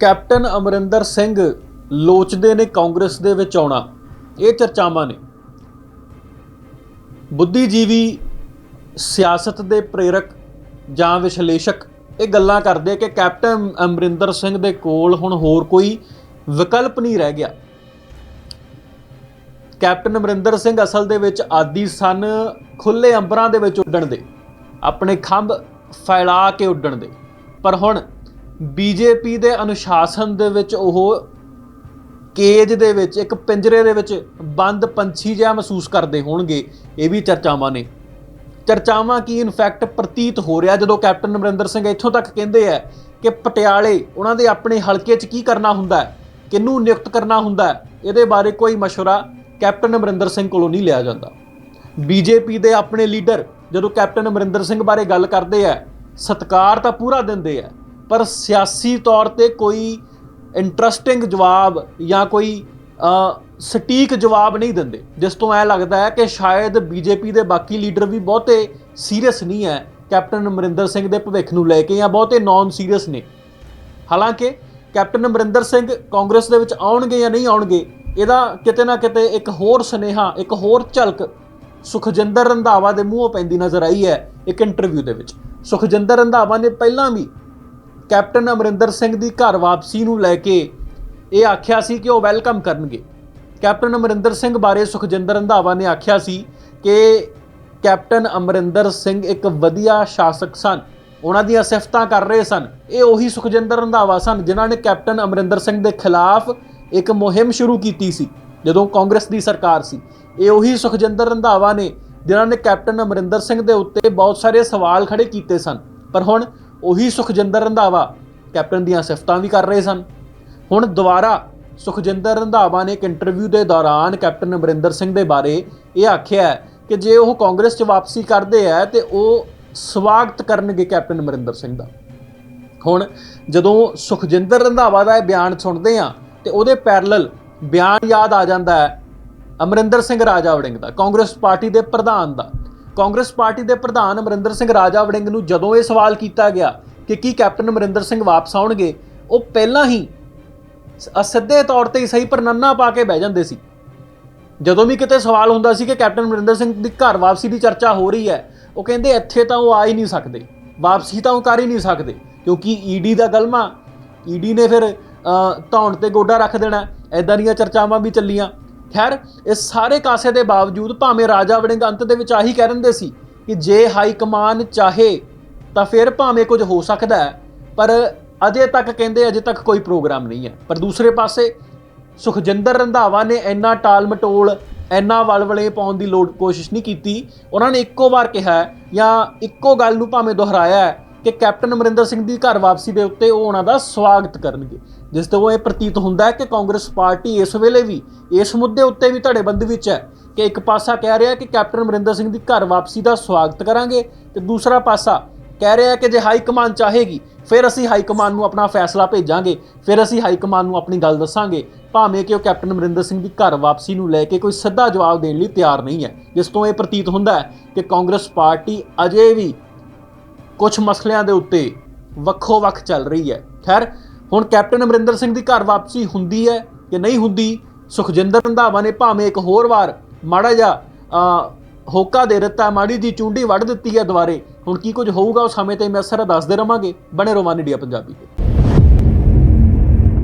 Captain Amarinder Singh ਲੋਚਦੇ ਨੇ ਕਾਂਗਰਸ ਦੇ ਵਿੱਚ ਆਉਣਾ। ਇਹ ਚਰਚਾਵਾਂ ਨੇ। ਬੁੱਧੀਜੀਵੀ ਸਿਆਸਤ ਦੇ ਪ੍ਰੇਰਕ ਜਾਂ ਵਿਸ਼ਲੇਸ਼ਕ ਇਹ ਗੱਲਾਂ ਕਰਦੇ ਕਿ ਕੈਪਟਨ ਅਮਰਿੰਦਰ ਸਿੰਘ ਦੇ ਕੋਲ ਹੁਣ ਹੋਰ ਕੋਈ ਵਿਕਲਪ ਨਹੀਂ ਰਹਿ ਗਿਆ। ਕੈਪਟਨ ਅਮਰਿੰਦਰ ਸਿੰਘ ਅਸਲ ਦੇ ਵਿੱਚ ਆਦੀ ਸਨ ਖੁੱਲੇ ਅੰਬਰਾਂ ਦੇ ਵਿੱਚ ਉੱਡਣ ਦੇ। ਆਪਣੇ ਖੰਭ ਫੈਲਾ ਕੇ ਉੱਡਣ ਦੇ। ਪਰ ਹੁਣ ਬੀਜੇਪੀ ਦੇ ਅਨੁਸ਼ਾਸਨ ਦੇ ਵਿੱਚ ਉਹ ਕੇਜ ਦੇ ਵਿੱਚ ਇੱਕ ਪਿੰਜਰੇ ਦੇ ਵਿੱਚ ਬੰਦ ਪੰਛੀ ਜਿਹਾ ਮਹਿਸੂਸ ਕਰਦੇ ਹੋਣਗੇ ਇਹ ਵੀ ਚਰਚਾਵਾਂ ਨੇ ਚਰਚਾਵਾਂ ਕੀ ਇਨਫੈਕਟ ਪ੍ਰਤੀਤ ਹੋ ਰਿਹਾ ਜਦੋਂ ਕੈਪਟਨ ਅਮਰਿੰਦਰ ਸਿੰਘ ਇੱਥੋਂ ਤੱਕ ਕਹਿੰਦੇ ਆ ਕਿ ਪਟਿਆਲੇ ਉਹਨਾਂ ਦੇ ਆਪਣੇ ਹਲਕੇ 'ਚ ਕੀ ਕਰਨਾ ਹੁੰਦਾ ਹੈ ਕਿਹਨੂੰ ਨਿਯੁਕਤ ਕਰਨਾ ਹੁੰਦਾ ਹੈ ਇਹਦੇ ਬਾਰੇ ਕੋਈ مشورہ ਕੈਪਟਨ ਅਮਰਿੰਦਰ ਸਿੰਘ ਕੋਲੋਂ ਨਹੀਂ ਲਿਆ ਜਾਂਦਾ ਬੀਜੇਪੀ ਦੇ ਆਪਣੇ ਲੀਡਰ ਜਦੋਂ ਕੈਪਟਨ ਅਮਰਿੰਦਰ ਸਿੰਘ ਬਾਰੇ ਗੱਲ ਕਰਦੇ ਆ ਸਤਕਾਰ ਤਾਂ ਪੂਰਾ ਦਿੰਦੇ ਆ ਪਰ ਸਿਆਸੀ ਤੌਰ ਤੇ ਕੋਈ ਇੰਟਰਸਟਿੰਗ ਜਵਾਬ ਜਾਂ ਕੋਈ ਸਟੀਕ ਜਵਾਬ ਨਹੀਂ ਦਿੰਦੇ। ਜਿਸ ਤੋਂ ਐ ਲੱਗਦਾ ਹੈ ਕਿ ਸ਼ਾਇਦ ਬੀਜੇਪੀ ਦੇ ਬਾਕੀ ਲੀਡਰ ਵੀ ਬਹੁਤੇ ਸੀਰੀਅਸ ਨਹੀਂ ਹੈ। ਕੈਪਟਨ ਅਮਰਿੰਦਰ ਸਿੰਘ ਦੇ ਭਵਿੱਖ ਨੂੰ ਲੈ ਕੇ ਜਾਂ ਬਹੁਤੇ ਨਾਨ ਸੀਰੀਅਸ ਨੇ। ਹਾਲਾਂਕਿ ਕੈਪਟਨ ਅਮਰਿੰਦਰ ਸਿੰਘ ਕਾਂਗਰਸ ਦੇ ਵਿੱਚ ਆਉਣਗੇ ਜਾਂ ਨਹੀਂ ਆਉਣਗੇ, ਇਹਦਾ ਕਿਤੇ ਨਾ ਕਿਤੇ ਇੱਕ ਹੋਰ ਸੁਨੇਹਾ, ਇੱਕ ਹੋਰ ਝਲਕ ਸੁਖਜਿੰਦਰ ਰੰਧਾਵਾ ਦੇ ਮੂੰਹੋਂ ਪੈਂਦੀ ਨਜ਼ਰ ਆਈ ਹੈ ਇੱਕ ਇੰਟਰਵਿਊ ਦੇ ਵਿੱਚ। ਸੁਖਜਿੰਦਰ ਰੰਧਾਵਾ ਨੇ ਪਹਿਲਾਂ ਵੀ ਕੈਪਟਨ ਅਮਰਿੰਦਰ ਸਿੰਘ ਦੀ ਘਰ ਵਾਪਸੀ ਨੂੰ ਲੈ ਕੇ ਇਹ ਆਖਿਆ ਸੀ ਕਿ ਉਹ ਵੈਲਕਮ ਕਰਨਗੇ। ਕੈਪਟਨ ਅਮਰਿੰਦਰ ਸਿੰਘ ਬਾਰੇ ਸੁਖਜਿੰਦਰ ਰੰਧਾਵਾ ਨੇ ਆਖਿਆ ਸੀ ਕਿ ਕੈਪਟਨ ਅਮਰਿੰਦਰ ਸਿੰਘ ਇੱਕ ਵਧੀਆ ਸ਼ਾਸਕ ਸਨ। ਉਹਨਾਂ ਦੀਆਂ ਸਿਫਤਾਂ ਕਰ ਰਹੇ ਸਨ। ਇਹ ਉਹੀ ਸੁਖਜਿੰਦਰ ਰੰਧਾਵਾ ਸਨ ਜਿਨ੍ਹਾਂ ਨੇ ਕੈਪਟਨ ਅਮਰਿੰਦਰ ਸਿੰਘ ਦੇ ਖਿਲਾਫ ਇੱਕ ਮੁਹਿੰਮ ਸ਼ੁਰੂ ਕੀਤੀ ਸੀ, ਜਦੋਂ ਕਾਂਗਰਸ ਦੀ ਸਰਕਾਰ ਸੀ। ਇਹ ਉਹੀ ਸੁਖਜਿੰਦਰ ਰੰਧਾਵਾ ਨੇ ਜਿਨ੍ਹਾਂ ਨੇ ਕੈਪਟਨ ਅਮਰਿੰਦਰ ਸਿੰਘ ਦੇ ਉੱਤੇ ਬਹੁਤ ਸਾਰੇ ਸਵਾਲ ਖੜੇ ਕੀਤੇ ਸਨ। ਪਰ ਹੁਣ ਉਹੀ ਸੁਖਜਿੰਦਰ ਰੰਧਾਵਾ ਕੈਪਟਨ ਦੀਆਂ ਸਿਫਤਾਂ ਵੀ ਕਰ ਰਹੇ ਸਨ। ਹੁਣ ਦੁਬਾਰਾ ਸੁਖਜਿੰਦਰ ਰੰਧਾਵਾ ਨੇ ਇੱਕ ਇੰਟਰਵਿਊ ਦੇ ਦੌਰਾਨ ਕੈਪਟਨ ਅਮਰਿੰਦਰ ਸਿੰਘ ਦੇ ਬਾਰੇ ਇਹ ਆਖਿਆ ਕਿ ਜੇ ਉਹ ਕਾਂਗਰਸ 'ਚ ਵਾਪਸੀ ਕਰਦੇ ਆ ਤੇ ਉਹ ਸਵਾਗਤ ਕਰਨਗੇ ਕੈਪਟਨ ਅਮਰਿੰਦਰ ਸਿੰਘ ਦਾ। ਹੁਣ ਜਦੋਂ ਸੁਖਜਿੰਦਰ ਰੰਧਾਵਾ ਦਾ ਇਹ ਬਿਆਨ ਸੁਣਦੇ ਆ ਤੇ ਉਹਦੇ ਪੈਰਲਲ ਬਿਆਨ ਯਾਦ ਆ ਜਾਂਦਾ ਹੈ ਅਮਰਿੰਦਰ ਸਿੰਘ ਰਾਜਾ ਵੜਿੰਗ ਦਾ, ਕਾਂਗਰਸ ਪਾਰਟੀ ਦੇ ਪ੍ਰਧਾਨ ਦਾ। ਕਾਂਗਰਸ ਪਾਰਟੀ ਦੇ ਪ੍ਰਧਾਨ ਅਮਰਿੰਦਰ ਸਿੰਘ ਰਾਜਾ ਵੜਿੰਗ ਨੂੰ ਜਦੋਂ ਇਹ ਸਵਾਲ ਕੀਤਾ ਗਿਆ ਕਿ ਕੀ ਕੈਪਟਨ ਅਮਰਿੰਦਰ ਸਿੰਘ ਵਾਪਸ ਆਉਣਗੇ, ਉਹ ਪਹਿਲਾਂ ਹੀ ਸ- ਸਿੱਧੇ ਤੌਰ ਤੇ ਹੀ ਸਹੀ ਪਰਨੰਨਾ ਪਾ ਕੇ ਬਹਿ ਜਾਂਦੇ ਸੀ। ਜਦੋਂ ਵੀ ਕਿਤੇ ਸਵਾਲ ਹੁੰਦਾ ਸੀ ਕਿ ਕੈਪਟਨ ਅਮਰਿੰਦਰ ਸਿੰਘ ਦੀ ਘਰ ਵਾਪਸੀ ਦੀ ਚਰਚਾ ਹੋ ਰਹੀ ਹੈ, ਉਹ ਕਹਿੰਦੇ, ਇੱਥੇ ਤਾਂ ਉਹ ਆ ਹੀ ਨਹੀਂ ਸਕਦੇ, ਵਾਪਸੀ ਤਾਂ ਉਹ ਕਰ ਹੀ ਨਹੀਂ ਸਕਦੇ, ਕਿਉਂਕਿ ਈਡੀ ਦਾ ਗਲਮਾ ਈਡੀ ਨੇ ਫਿਰ ਧੌਣ ਤੇ ਗੋਡਾ ਰੱਖ ਦੇਣਾ ਐਦਾਂ ਦੀਆਂ ਚਰਚਾਵਾਂ ਵੀ ਚੱਲੀਆਂ। ਖੈਰ ਇਸ ਸਾਰੇ ਕਾਸੇ ਦੇ ਬਾਵਜੂਦ ਭਾਵੇਂ ਰਾਜਾ ਵੜਿੰਗ ਅੰਤ ਦੇ ਵਿੱਚ ਆਹੀ ਕਹਿ ਦਿੰਦੇ ਸੀ ਕਿ ਜੇ ਹਾਈ ਕਮਾਨ ਚਾਹੇ ਤਾਂ ਫਿਰ ਭਾਵੇਂ ਕੁਝ ਹੋ ਸਕਦਾ ਹੈ, ਪਰ ਅਜੇ ਤੱਕ ਕਹਿੰਦੇ ਅਜੇ ਤੱਕ ਕੋਈ ਪ੍ਰੋਗਰਾਮ ਨਹੀਂ ਹੈ। ਪਰ ਦੂਸਰੇ ਪਾਸੇ ਸੁਖਜਿੰਦਰ ਰੰਧਾਵਾ ਨੇ ਇੰਨਾ ਟਾਲ ਮਟੋਲ, ਇੰਨਾ ਵਲਵਲੇ ਪਾਉਣ ਦੀ ਲੋੜ ਕੋਸ਼ਿਸ਼ ਨਹੀਂ ਕੀਤੀ। ਉਹਨਾਂ ਨੇ ਇੱਕੋ ਵਾਰ ਕਿਹਾ ਜਾਂ ਇੱਕੋ ਗੱਲ ਨੂੰ ਭਾਵੇਂ ਦੁਹਰਾਇਆ ਕਿ ਕੈਪਟਨ ਅਮਰਿੰਦਰ ਸਿੰਘ ਦੀ ਘਰ ਵਾਪਸੀ ਦੇ ਉੱਤੇ ਉਹ ਉਹਨਾਂ ਦਾ ਸਵਾਗਤ ਕਰਨਗੇ। ਜਿਸ ਤੋਂ ਇਹ ਪ੍ਰਤੀਤ ਹੁੰਦਾ ਹੈ ਕਿ ਕਾਂਗਰਸ ਪਾਰਟੀ ਇਸ ਵੇਲੇ ਵੀ ਇਸ ਮੁੱਦੇ ਉੱਤੇ ਵੀ ਧੜੇਬੰਦੀ ਵਿੱਚ ਹੈ ਕਿ ਇੱਕ ਪਾਸਾ ਕਹਿ ਰਿਹਾ ਕਿ ਕੈਪਟਨ ਅਮਰਿੰਦਰ ਸਿੰਘ ਦੀ ਘਰ ਵਾਪਸੀ ਦਾ ਸਵਾਗਤ ਕਰਾਂਗੇ ਤੇ ਦੂਸਰਾ ਪਾਸਾ ਕਹਿ ਰਿਹਾ ਕਿ ਜੇ ਹਾਈ ਕਮਾਨ ਚਾਹੇਗੀ, ਫਿਰ ਅਸੀਂ ਹਾਈ ਕਮਾਨ ਨੂੰ ਆਪਣਾ ਫੈਸਲਾ ਭੇਜਾਂਗੇ, ਫਿਰ ਅਸੀਂ ਹਾਈ ਕਮਾਨ ਨੂੰ ਆਪਣੀ ਗੱਲ ਦੱਸਾਂਗੇ, ਭਾਵੇਂ ਕਿ ਉਹ ਕੈਪਟਨ ਅਮਰਿੰਦਰ ਸਿੰਘ ਦੀ ਘਰ ਵਾਪਸੀ ਨੂੰ ਲੈ ਕੇ ਕੋਈ ਸਿੱਧਾ ਜਵਾਬ ਦੇਣ ਲਈ ਤਿਆਰ ਨਹੀਂ ਹੈ। ਜਿਸ ਤੋਂ ਇਹ ਪ੍ਰਤੀਤ ਹੁੰਦਾ ਹੈ ਕਿ ਕਾਂਗਰਸ ਪਾਰਟੀ ਅਜੇ ਵੀ ਕੁਝ ਮਸਲਿਆਂ ਦੇ ਉੱਤੇ ਵੱਖੋ ਵੱਖ ਚੱਲ ਰਹੀ ਹੈ। ਖੈਰ, ਹੁਣ ਕੈਪਟਨ ਅਮਰਿੰਦਰ ਸਿੰਘ ਦੀ ਘਰ ਵਾਪਸੀ ਹੁੰਦੀ ਹੈ ਕਿ ਨਹੀਂ ਹੁੰਦੀ? ਸੁਖਜਿੰਦਰ ਰੰਧਾਵਾ ਨੇ ਭਾਵੇਂ ਇੱਕ ਹੋਰ ਵਾਰ ਮਾੜਾ ਜਿਹਾ ਹੋਕਾ ਦੇ ਦਿੱਤਾ, ਮਾੜੀ ਜੀ ਚੁੰਡੀ ਵੱਢ ਦਿੱਤੀ ਹੈ ਦੁਬਾਰੇ, ਹੁਣ ਕੀ ਕੁਝ ਹੋਊਗਾ, ਉਹ ਸਮੇਂ ਤੇ ਮੈਂ ਸਾਰਾ ਦੱਸਦੇ ਰਵਾਂਗੇ। ਬਣੇ ਰੋਮਾਨ ਇੰਡੀਆ ਪੰਜਾਬੀ ਤੇ।